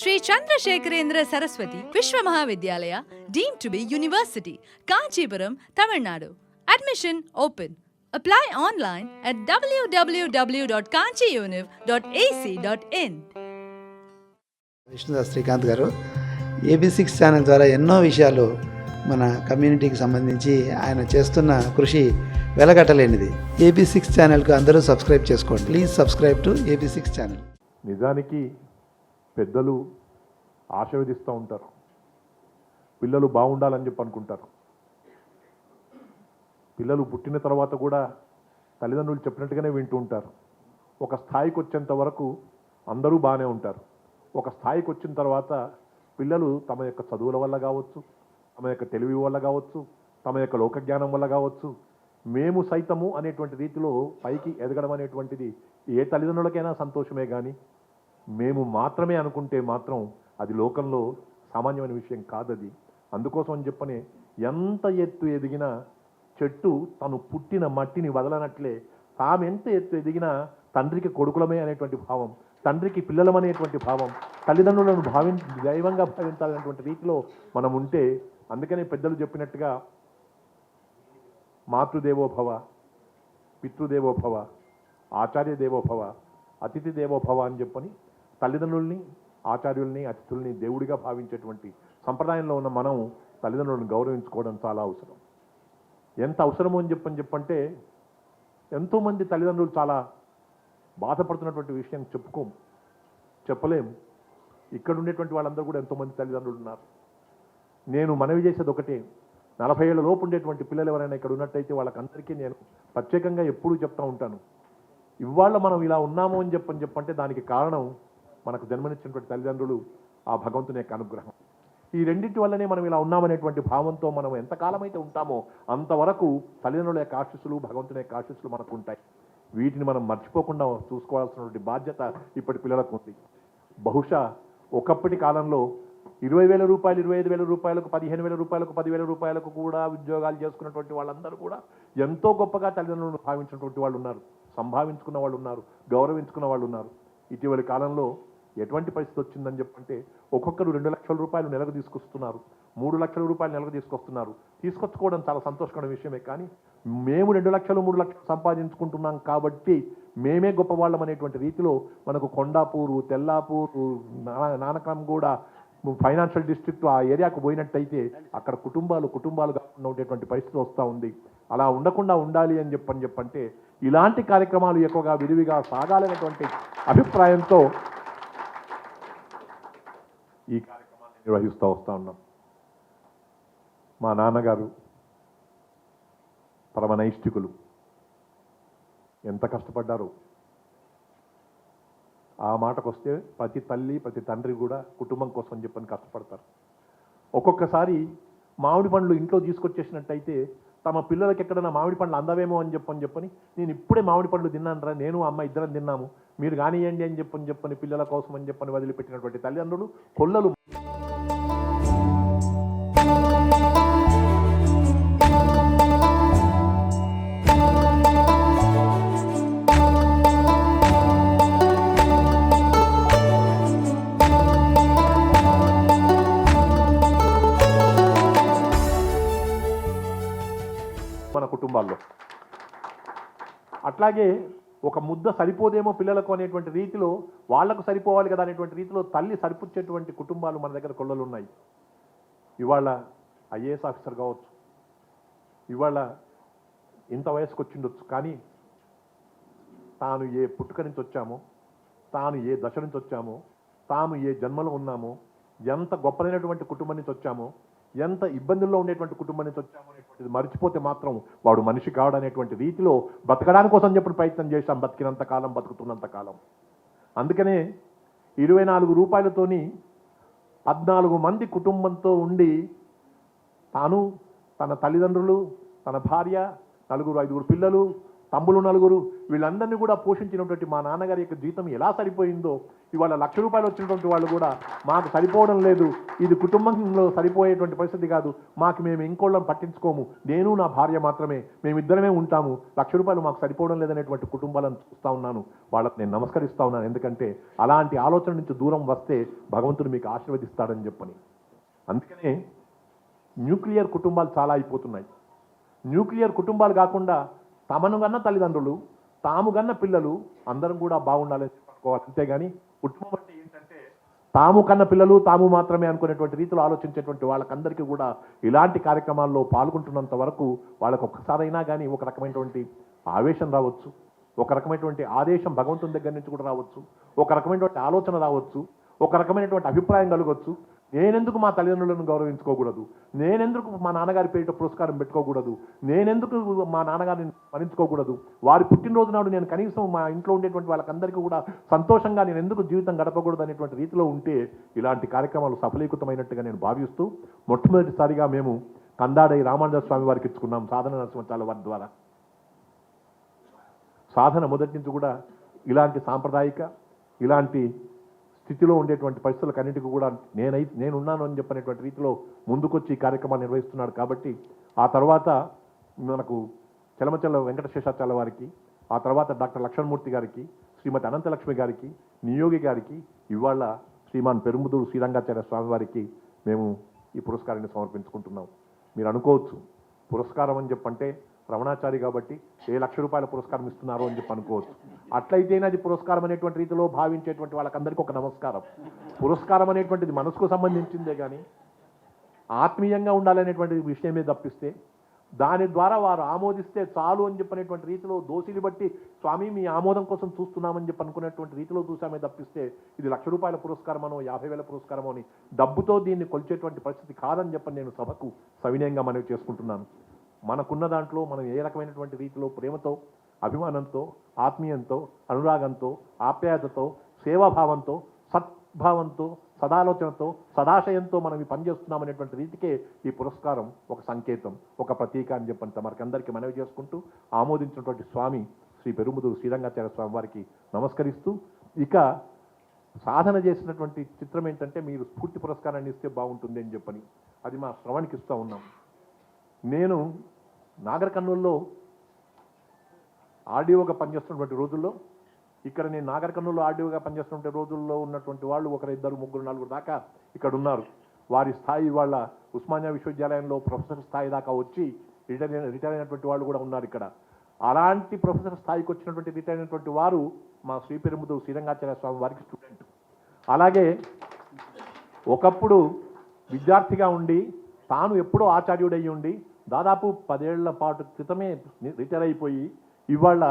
Shri Chandrashekharendra Saraswati Vishwa Mahavidyalaya deem to be university Kanchipuram Tamil Nadu. Admission open apply online at WWW dot kanchiuniv dot A C dot in Vishnudas Srikanth garu A B six channel ద్వారా ఎన్నో విషయాలు మన కమ్యూనిటీకి సంబంధించి ఆయన చేస్తున్న కృషి వెలగట్టలేనిది. AB six ఛానల్కు అందరూ సబ్స్క్రైబ్ చేసుకోండి. Please subscribe to A B six channel నిజానికి పెద్దలు ఆశీర్వదిస్తూ ఉంటారు. పిల్లలు బాగుండాలని చెప్పి అనుకుంటారు. పిల్లలు పుట్టిన తర్వాత కూడా తల్లిదండ్రులు చెప్పినట్టుగానే వింటూ ఉంటారు. ఒక స్థాయికి వచ్చేంత వరకు అందరూ బాగానే ఉంటారు. ఒక స్థాయికి వచ్చిన తర్వాత పిల్లలు తమ యొక్క చదువుల వల్ల కావచ్చు తమ యొక్క తెలివి వల్ల కావచ్చు తమ యొక్క లోకజ్ఞానం వల్ల కావచ్చు మేము సైతము అనేటువంటి రీతిలో పైకి ఎదగడం అనేటువంటిది ఏ తల్లిదండ్రులకైనా సంతోషమే కానీ మేము మాత్రమే అనుకుంటే మాత్రం అది లోకంలో సామాన్యమైన విషయం కాదది. అందుకోసం అని చెప్పనే ఎంత ఎత్తు ఎదిగినా చెట్టు తను పుట్టిన మట్టిని వదలనట్లే. తామెంత ఎత్తు ఎదిగినా తండ్రికి కొడుకులమే అనేటువంటి భావం తండ్రికి పిల్లలమనేటువంటి భావం తల్లిదండ్రులను భావి దైవంగా భావించాలనేటువంటి రీతిలో మనం ఉంటే అందుకనే పెద్దలు చెప్పినట్టుగా మాతృదేవోభవ పితృదేవోభవ ఆచార్య దేవోభవ అతిథి దేవోభవ అని చెప్పని తల్లిదండ్రుల్ని ఆచార్యుల్ని అతిథుల్ని దేవుడిగా భావించేటువంటి సంప్రదాయంలో ఉన్న మనం తల్లిదండ్రులను గౌరవించుకోవడం చాలా అవసరం. ఎంత అవసరమో అని చెప్పని చెప్పంటే ఎంతోమంది తల్లిదండ్రులు చాలా బాధపడుతున్నటువంటి విషయం చెప్పుకోం చెప్పలేం. ఇక్కడ ఉండేటువంటి వాళ్ళందరూ కూడా ఎంతోమంది తల్లిదండ్రులు ఉన్నారు. నేను మనవి చేసేది ఒకటే నలభై ఏళ్ళ లోపు ఉండేటువంటి పిల్లలు ఎవరైనా ఇక్కడ ఉన్నట్టయితే వాళ్ళకందరికీ నేను ప్రత్యేకంగా ఎప్పుడూ చెప్తా ఉంటాను. ఇవాళ మనం ఇలా ఉన్నాము అని చెప్పని చెప్పంటే దానికి కారణం మనకు జన్మనిచ్చినటువంటి తల్లిదండ్రులు ఆ భగవంతుని యొక్క అనుగ్రహం. ఈ రెండింటి వల్లనే మనం ఇలా ఉన్నామనేటువంటి భావంతో మనం ఎంతకాలం అయితే ఉంటామో అంతవరకు తల్లిదండ్రుల యొక్క ఆశీస్సులు భగవంతుని యొక్క ఆశీస్సులు మనకు ఉంటాయి. వీటిని మనం మర్చిపోకుండా చూసుకోవాల్సినటువంటి బాధ్యత ఇప్పటి పిల్లలకు ఉంది. బహుశా ఒకప్పటి కాలంలో ఇరవై వేల రూపాయలు ఇరవై ఐదు వేల రూపాయలకు పదిహేను వేల రూపాయలకు పదివేల రూపాయలకు కూడా ఉద్యోగాలు చేసుకున్నటువంటి వాళ్ళందరూ కూడా ఎంతో గొప్పగా తల్లిదండ్రులను భావించినటువంటి వాళ్ళు ఉన్నారు. సంభావించుకున్న వాళ్ళు ఉన్నారు గౌరవించుకున్న వాళ్ళు ఉన్నారు. ఇటీవలి కాలంలో ఎటువంటి పరిస్థితి వచ్చిందని చెప్పంటే ఒక్కొక్కరు రెండు లక్షల రూపాయలు నెలకు తీసుకొస్తున్నారు మూడు లక్షల రూపాయలు నెలకు తీసుకొస్తున్నారు. తీసుకొచ్చుకోవడం చాలా సంతోషకరమైన విషయమే కానీ మేము రెండు లక్షలు మూడు లక్షలు సంపాదించుకుంటున్నాం కాబట్టి మేమే గొప్పవాళ్ళం అనేటువంటి రీతిలో మనకు కొండాపూరు తెల్లాపూరు నానకంగూడ కూడా ఫైనాన్షియల్ డిస్ట్రిక్ట్ ఆ ఏరియాకు పోయినట్టయితే అక్కడ కుటుంబాలు కుటుంబాలు కాకుండా ఉండేటువంటి పరిస్థితి వస్తూ ఉంది. అలా ఉండకుండా ఉండాలి అని చెప్పని చెప్పంటే ఇలాంటి కార్యక్రమాలు ఎక్కువగా విరివిగా సాగాలనేటువంటి అభిప్రాయంతో ఈ కార్యక్రమాన్ని నిర్వహిస్తూ వస్తూ ఉన్నాం. మా నాన్నగారు పరమ నైష్ఠికులు. ఎంత కష్టపడ్డారు. ఆ మాటకు వస్తే ప్రతి తల్లి ప్రతి తండ్రి కూడా కుటుంబం కోసం చెప్పని కష్టపడతారు. ఒక్కొక్కసారి మామిడి పండ్లు ఇంట్లో తీసుకొచ్చేసినట్టయితే తమ పిల్లలకి ఎక్కడైనా మామిడి పండ్లు అందవేమో అని చెప్పని చెప్పని నేను ఇప్పుడే మామిడి పండ్లు తిన్నాను నేను అమ్మ ఇద్దరం తిన్నాము మీరు కానివ్వండి అని చెప్పని చెప్పని పిల్లల కోసం అని చెప్పని వదిలిపెట్టినటువంటి తల్లిదండ్రులు కొల్లలు అట్లాగే ఒక ముద్ద సరిపోదేమో పిల్లలకు అనేటువంటి రీతిలో వాళ్ళకు సరిపోవాలి కదా అనేటువంటి రీతిలో తల్లి సరిపుచ్చేటువంటి కుటుంబాలు మన దగ్గర కొల్లలు ఉన్నాయి ఇవాళ ఐఏఎస్ ఆఫీసర్ కావచ్చు. ఇవాళ ఇంత వయసుకు వచ్చిండొచ్చు కానీ తాను ఏ పుట్టుక నుంచి వచ్చామో తాను ఏ దశ నుంచి వచ్చామో తాము ఏ జన్మలో ఉన్నామో ఎంత గొప్పదైనటువంటి కుటుంబం నుంచి వచ్చామో ఎంత ఇబ్బందుల్లో ఉండేటువంటి కుటుంబం నుంచి వచ్చామో అనేటువంటిది మర్చిపోతే మాత్రం వాడు మనిషి కావడనేటువంటి రీతిలో బతకడానికి కోసం చెప్పిన ప్రయత్నం చేశాం. బతికినంత కాలం బతుకుతున్నంత కాలం. అందుకనే ఇరవై నాలుగు రూపాయలతోని పద్నాలుగు మంది కుటుంబంతో ఉండి తాను తన తల్లిదండ్రులు తన భార్య నలుగురు ఐదుగురు పిల్లలు తమ్ములు నలుగురు వీళ్ళందరినీ కూడా పోషించినటువంటి మా నాన్నగారి యొక్క జీతం ఎలా సరిపోయిందో ఇవాళ లక్ష రూపాయలు వచ్చినటువంటి వాళ్ళు కూడా మాకు సరిపోవడం లేదు. ఇది కుటుంబంలో సరిపోయేటువంటి పరిస్థితి కాదు. మాకు మేము ఇంకోళ్ళని పట్టించుకోము. నేను నా భార్య మాత్రమే. మేమిద్దరమే ఉంటాము. లక్ష రూపాయలు మాకు సరిపోవడం లేదనేటువంటి కుటుంబాలను చూస్తూ ఉన్నాను. వాళ్ళకి నేను నమస్కరిస్తూ ఉన్నాను. ఎందుకంటే అలాంటి ఆలోచన నుంచి దూరం వస్తే భగవంతుడు మీకు ఆశీర్వదిస్తాడని చెప్పని. అందుకనే న్యూక్లియర్ కుటుంబాలు చాలా అయిపోతున్నాయి. న్యూక్లియర్ కుటుంబాలు కాకుండా తమను గన్న తల్లిదండ్రులు తాము గన్న పిల్లలు అందరం కూడా బాగుండాలి అనుకోవాలి అంతేగాని కుటుంబం అంటే ఏంటంటే తాము కన్న పిల్లలు తాము మాత్రమే అనుకునేటువంటి రీతిలో ఆలోచించేటువంటి వాళ్ళకందరికీ కూడా ఇలాంటి కార్యక్రమాల్లో పాల్గొంటున్నంత వరకు వాళ్ళకు ఒక్కసారైనా కానీ ఒక రకమైనటువంటి ఆవేశం రావచ్చు ఒక రకమైనటువంటి ఆదేశం భగవంతుని దగ్గర నుంచి కూడా రావచ్చు ఒక రకమైనటువంటి ఆలోచన రావచ్చు ఒక రకమైనటువంటి అభిప్రాయం కలగవచ్చు. నేనెందుకు మా తల్లిదండ్రులను గౌరవించుకోకూడదు? నేనెందుకు మా నాన్నగారి పేరిట పురస్కారం పెట్టుకోకూడదు? నేనెందుకు మా నాన్నగారిని మరించుకోకూడదు వారి పుట్టినరోజు నాడు నేను కనీసం మా ఇంట్లో ఉండేటువంటి వాళ్ళకందరికీ కూడా సంతోషంగా నేను ఎందుకు జీవితం గడపకూడదు అనేటువంటి రీతిలో ఉంటే ఇలాంటి కార్యక్రమాలు సఫలీకృతమైనట్టుగా నేను భావిస్తూ మొట్టమొదటిసారిగా మేము కందాడై రామానుజ స్వామి వారికి ఇచ్చుకున్నాం సాధన నరసింహాచార్య వారి ద్వారా. సాధన మొదటి నుంచి కూడా ఇలాంటి సాంప్రదాయిక ఇలాంటి స్థితిలో ఉండేటువంటి పరిస్థితులకన్నిటికీ కూడా నేనై నేనున్నాను అని చెప్పనేటువంటి రీతిలో ముందుకొచ్చి ఈ కార్యక్రమాలు నిర్వహిస్తున్నాడు కాబట్టి ఆ తర్వాత మనకు చలమచల వెంకటశేషాచార్య వారికి ఆ తర్వాత డాక్టర్ లక్ష్మణమూర్తి గారికి శ్రీమతి అనంతలక్ష్మి గారికి నియోగి గారికి ఇవాళ శ్రీమాన్ పెరుముదూరు శ్రీరంగాచార్య స్వామి వారికి మేము ఈ పురస్కారాన్ని సమర్పించుకుంటున్నాం. మీరు అనుకోవచ్చు పురస్కారం అని చెప్పంటే రమణాచారి కాబట్టి ఏ లక్ష రూపాయల పురస్కారం ఇస్తున్నారు అని చెప్పి అనుకోవచ్చు. అట్లయితేనే అది పురస్కారం అనేటువంటి రీతిలో భావించేటువంటి వాళ్ళకందరికీ ఒక నమస్కారం. పురస్కారం అనేటువంటిది మనసుకు సంబంధించిందే కానీ ఆత్మీయంగా ఉండాలనేటువంటి విషయమే తప్పిస్తే దాని ద్వారా వారు ఆమోదిస్తే చాలు అని చెప్పనేటువంటి రీతిలో దోషిని బట్టి స్వామి మీ ఆమోదం కోసం చూస్తున్నామని చెప్పి అనుకునేటువంటి రీతిలో చూసామే తప్పిస్తే ఇది లక్ష రూపాయల పురస్కారమనో యాభై వేల పురస్కారమో అని డబ్బుతో దీన్ని కొలిచేటువంటి పరిస్థితి కాదని చెప్పని నేను సభకు సవినయంగా మనవి చేసుకుంటున్నాను. మనకున్న దాంట్లో మనం ఏ రకమైనటువంటి రీతిలో ప్రేమతో అభిమానంతో ఆత్మీయంతో అనురాగంతో ఆప్యాయతతో సేవాభావంతో సద్భావంతో సదాలోచనతో సదాశయంతో మనం ఈ పనిచేస్తున్నాం అనేటువంటి రీతికే ఈ పురస్కారం ఒక సంకేతం ఒక ప్రతీక అని చెప్పంత మనకందరికీ మనవి చేసుకుంటూ ఆమోదించినటువంటి స్వామి శ్రీ పెరుముదూరు శ్రీరంగాచార్య స్వామి వారికి నమస్కరిస్తూ ఇక సాధన చేసినటువంటి చిత్రం ఏంటంటే మీరు స్ఫూర్తి పురస్కారాన్ని ఇస్తే బాగుంటుంది అని చెప్పని అది మా శ్రవణ్కి ఇస్తూ ఉన్నాం. నేను నాగర్ కర్నూలులో ఆర్డీఓగా పనిచేస్తున్నటువంటి రోజుల్లో ఇక్కడ నేను నాగర్ కర్నూలులో ఆర్డీఓగా పనిచేస్తున్న రోజుల్లో ఉన్నటువంటి వాళ్ళు ఒకరు ఇద్దరు ముగ్గురు నలుగురు దాకా ఇక్కడ ఉన్నారు వారి స్థాయి వాళ్ళ ఉస్మానియా విశ్వవిద్యాలయంలో ప్రొఫెసర్ స్థాయి దాకా వచ్చి రిటైర్ రిటైర్ అయినటువంటి వాళ్ళు కూడా ఉన్నారు ఇక్కడ. అలాంటి ప్రొఫెసర్ స్థాయికి వచ్చినటువంటి రిటైర్ అయినటువంటి వారు మా శ్రీపెరుముదు శ్రీరంగాచార్య స్వామి వారికి స్టూడెంట్. అలాగే ఒకప్పుడు విద్యార్థిగా ఉండి తాను ఎప్పుడో ఆచార్యుడై ఉండి దాదాపు పదేళ్ళ పాటు క్రితమే రిటైర్ అయిపోయి ఇవాళ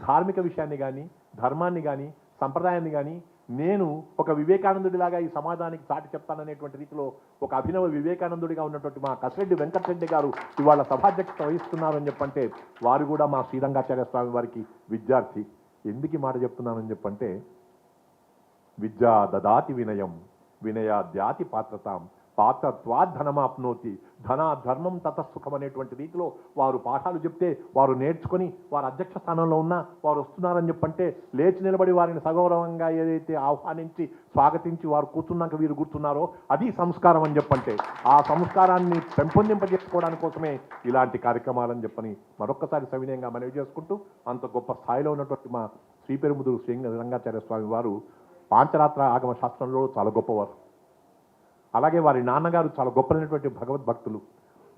ధార్మిక విషయాన్ని కానీ ధర్మాన్ని కానీ సంప్రదాయాన్ని కానీ నేను ఒక వివేకానందుడిలాగా ఈ సమాజానికి చాటి చెప్తాననేటువంటి రీతిలో ఒక అభినవ వివేకానందుడిగా ఉన్నటువంటి మా కసిరెడ్డి వెంకటరెడ్డి గారు ఇవాళ సభాధ్యక్షత వహిస్తున్నారని చెప్పంటే వారు కూడా మా శ్రీరంగాచార్య స్వామి వారికి విద్యార్థి. ఎందుకు మాట చెప్తున్నానని చెప్పంటే విద్యా దదాతి వినయం వినయా వినయాద్యాతి పాత్రతాం పాత్రత్వాద్ ధనమాప్నోతి ధన ధర్మం తత సుఖం అనేటువంటి రీతిలో వారు పాఠాలు చెప్తే వారు నేర్చుకొని వారు అధ్యక్ష స్థానంలో ఉన్నా వారు వస్తున్నారని చెప్పంటే లేచి నిలబడి వారిని సగౌరవంగా ఏదైతే ఆహ్వానించి స్వాగతించి వారు కూర్చున్నాక వీరు కూర్చున్నారో అది సంస్కారం అని చెప్పంటే ఆ సంస్కారాన్ని పెంపొందింపజేసుకోవడానికి కోసమే ఇలాంటి కార్యక్రమాలని చెప్పని మరొక్కసారి సవినయంగా మనవి చేసుకుంటూ అంత గొప్ప స్థాయిలో ఉన్నటువంటి మా శ్రీపెరుముదురు శ్రీ రంగాచార్య స్వామి వారు పాంచరాత్ర ఆగమ శాస్త్రంలో చాలా గొప్పవారు. అలాగే వారి నాన్నగారు చాలా గొప్పలైనటువంటి భగవద్భక్తులు.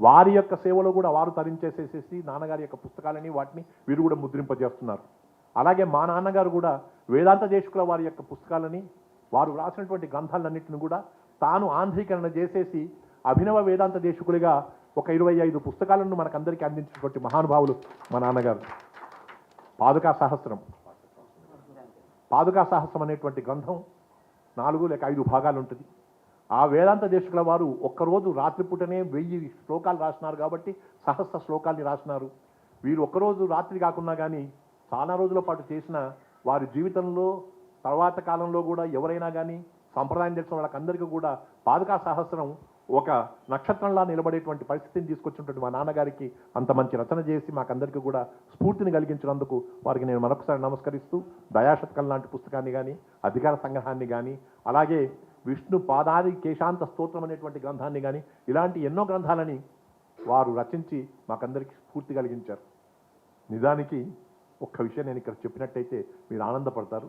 వారి యొక్క సేవలో కూడా వారు తరించేసేసేసి నాన్నగారి యొక్క పుస్తకాలని వాటిని వీరు కూడా ముద్రింపజేస్తున్నారు. అలాగే మా నాన్నగారు కూడా వేదాంత దేశకుల వారి యొక్క పుస్తకాలని వారు రాసినటువంటి గ్రంథాలన్నింటిని కూడా తాను ఆంధ్రీకరణ చేసేసి అభినవ వేదాంత దేశకులుగా ఒక ఇరవై ఐదు పుస్తకాలను మనకందరికీ అందించినటువంటి మహానుభావులు మా నాన్నగారు. పాదుకా సహస్రం. పాదుకా సహస్రం అనేటువంటి గ్రంథం నాలుగు లేక ఐదు భాగాలు ఉంటుంది. ఆ వేదాంత దేశకుల వారు ఒక్కరోజు రాత్రిపూటనే వెయ్యి శ్లోకాలు రాసినారు కాబట్టి సహస్ర శ్లోకాల్ని రాసినారు. వీరు ఒక్కరోజు రాత్రి కాకుండా కానీ చాలా రోజుల పాటు చేసిన వారి జీవితంలో తర్వాత కాలంలో కూడా ఎవరైనా కానీ సంప్రదాయం తెలిసిన వాళ్ళకందరికీ కూడా పాదుకా సహస్రం ఒక నక్షత్రంలా నిలబడేటువంటి పరిస్థితిని తీసుకొచ్చినటువంటి మా నాన్నగారికి. అంత మంచి రచన చేసి మాకందరికీ కూడా స్ఫూర్తిని కలిగించినందుకు వారికి నేను మరొకసారి నమస్కరిస్తూ దయాశతకం లాంటి పుస్తకాన్ని కానీ అధికార సంగ్రహాన్ని కానీ అలాగే విష్ణు పాదాది కేశాంత స్తోత్రం అనేటువంటి గ్రంథాన్ని కానీ ఇలాంటి ఎన్నో గ్రంథాలని వారు రచించి మాకందరికీ స్ఫూర్తి కలిగించారు. నిజానికి ఒక్క విషయం నేను ఇక్కడ చెప్పినట్టయితే మీరు ఆనందపడతారు.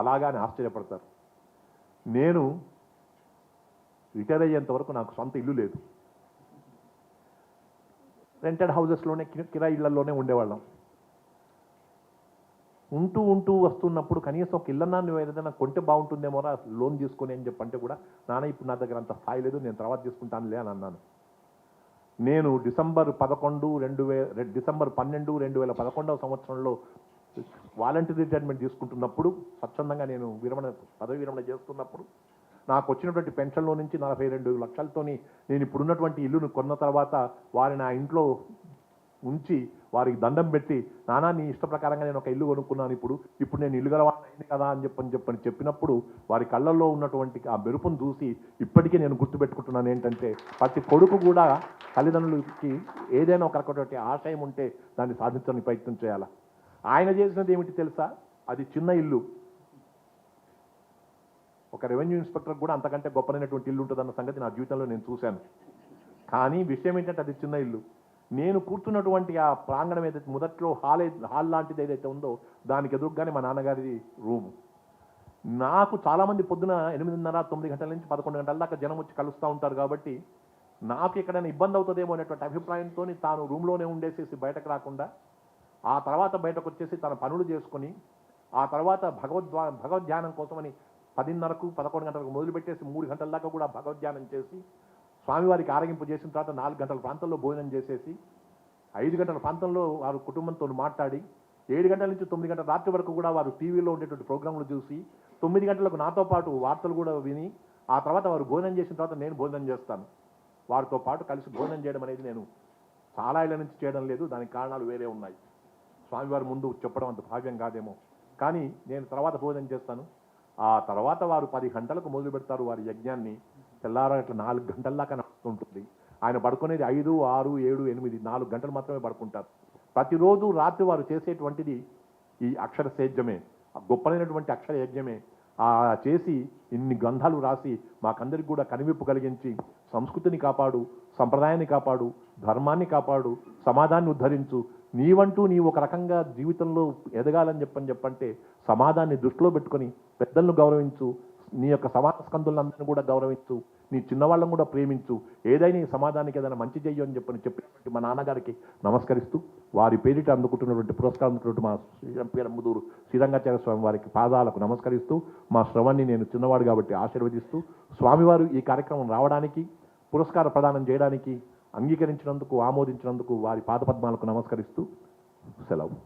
అలాగానే ఆశ్చర్యపడతారు. నేను రిటైర్ అయ్యేంత వరకు నాకు సొంత ఇల్లు లేదు. రెంటెడ్ హౌసెస్లోనే కిరా ఇళ్ళలోనే ఉండేవాళ్ళం. ఉంటూ ఉంటూ వస్తున్నప్పుడు కనీసం ఒక ఇళ్ళన్నా నువ్వు ఏదైనా కొంటే బాగుంటుందేమోరా లోన్ తీసుకొని అని చెప్పంటే కూడా నాన్న ఇప్పుడు నా దగ్గర అంత స్థాయి లేదు నేను తర్వాత తీసుకుంటానులే అని అన్నాను. నేను డిసెంబర్ పదకొండు రెండు వే డిసెంబర్ పన్నెండు రెండు వేల పదకొండవ సంవత్సరంలో వాలంటీర్ రిటైర్మెంట్ తీసుకుంటున్నప్పుడు స్వచ్ఛందంగా నేను విరమణ పదవి విరమణ చేస్తున్నప్పుడు నాకు వచ్చినటువంటి పెన్షన్లో నుంచి నలభై రెండు లక్షలతోని నేను ఇప్పుడున్నటువంటి ఇల్లును కొన్న తర్వాత వారిని ఆ ఇంట్లో ఉంచి వారికి దండం పెట్టి నానా నీ ఇష్ట ప్రకారంగా నేను ఒక ఇల్లు కొనుక్కున్నాను ఇప్పుడు ఇప్పుడు నేను ఇల్లు గలవాడిని కదా అని చెప్పని చెప్పని చెప్పినప్పుడు వారి కళ్ళల్లో ఉన్నటువంటి ఆ మెరుపును చూసి ఇప్పటికీ నేను గుర్తుపెట్టుకుంటున్నాను ఏంటంటే ప్రతి కొడుకు కూడా తల్లిదండ్రులకి ఏదైనా ఒక రకమైనటువంటి ఆశయం ఉంటే దాన్ని సాధించడానికి ప్రయత్నం చేయాలా? ఆయన చేసినది ఏమిటి తెలుసా? అది చిన్న ఇల్లు. ఒక రెవెన్యూ ఇన్స్పెక్టర్ కూడా అంతకంటే గొప్పనైనటువంటి ఇల్లు ఉంటుందన్న సంగతి నా జీవితంలో నేను చూశాను. కానీ విషయం ఏంటంటే అది చిన్న ఇల్లు. నేను కూర్చున్నటువంటి ఆ ప్రాంగణం ఏదైతే మొదట్లో హాల్ హాల్ లాంటిది ఏదైతే ఉందో దానికి ఎదురుగానే మా నాన్నగారి రూమ్. నాకు చాలామంది పొద్దున ఎనిమిదిన్నర తొమ్మిది గంటల నుంచి పదకొండు గంటల దాకా జనం వచ్చి కలుస్తూ ఉంటారు కాబట్టి నాకు ఎక్కడైనా ఇబ్బంది అవుతుందేమో అనేటువంటి అభిప్రాయంతో తాను రూమ్లోనే ఉండేసేసి బయటకు రాకుండా ఆ తర్వాత బయటకు వచ్చేసి తన పనులు చేసుకొని ఆ తర్వాత భగవద్వా భగవద్ధ్యానం కోసమని పదిన్నరకు పదకొండు గంటలకు మొదలుపెట్టేసి మూడు గంటల దాకా కూడా భగవద్ధ్యానం చేసి స్వామివారికి ఆరగింపు చేసిన తర్వాత నాలుగు గంటల ప్రాంతంలో భోజనం చేసేసి ఐదు గంటల ప్రాంతంలో వారు కుటుంబంతో మాట్లాడి ఏడు గంటల నుంచి తొమ్మిది గంటల రాత్రి వరకు కూడా వారు టీవీలో ఉండేటువంటి ప్రోగ్రాంలు చూసి తొమ్మిది గంటలకు నాతో పాటు వార్తలు కూడా విని ఆ తర్వాత వారు భోజనం చేసిన తర్వాత నేను భోజనం చేస్తాను. వారితో పాటు కలిసి భోజనం చేయడం అనేది నేను చాలా ఏళ్ళ నుంచి చేయడం లేదు దానికి కారణాలు వేరే ఉన్నాయి. స్వామివారి ముందు చెప్పడం అంత భావ్యం కాదేమో. కానీ నేను తర్వాత భోజనం చేస్తాను. ఆ తర్వాత వారు పది గంటలకు మొదలు పెడతారు వారి యజ్ఞాన్ని. తెల్లారట్ల నాలుగు గంటల దాకా నడుస్తుంటుంది. ఆయన పడుకునేది ఐదు ఆరు ఏడు ఎనిమిది నాలుగు గంటలు మాత్రమే పడుకుంటారు. ప్రతిరోజు రాత్రి వారు చేసేటువంటిది ఈ అక్షర సేద్యమే. గొప్పలైనటువంటి అక్షర యజ్ఞమే. ఆ చేసి ఇన్ని గ్రంథాలు రాసి మాకందరికి కూడా కనివిప్పు కలిగించి సంస్కృతిని కాపాడు సంప్రదాయాన్ని కాపాడు ధర్మాన్ని కాపాడు సమాజాన్ని ఉద్ధరించు. నీవంటూ నీవు ఒక రకంగా జీవితంలో ఎదగాలని చెప్పని చెప్పంటే సమాజాన్ని దృష్టిలో పెట్టుకొని పెద్దలను గౌరవించు నీ యొక్క సమాజ స్కందులందరినీ కూడా గౌరవించు నీ చిన్నవాళ్ళను కూడా ప్రేమించు ఏదైనా ఈ సమాజానికి ఏదైనా మంచి చెయ్యు అని చెప్పని చెప్పినటువంటి మా నాన్నగారికి నమస్కరిస్తూ వారి పేరిట అందుకుంటున్నటువంటి పురస్కారం అందుకున్నటువంటి మా శ్రీరంపీరముదూరు శ్రీరంగాచార్య స్వామి వారికి పాదాలకు నమస్కరిస్తూ మా శ్రవణ్ణి నేను చిన్నవాడు కాబట్టి ఆశీర్వదిస్తూ స్వామివారు ఈ కార్యక్రమం రావడానికి పురస్కార ప్రదానం చేయడానికి అంగీకరించినందుకు ఆమోదించినందుకు వారి పాదపద్మాలకు నమస్కరిస్తూ సెలవు.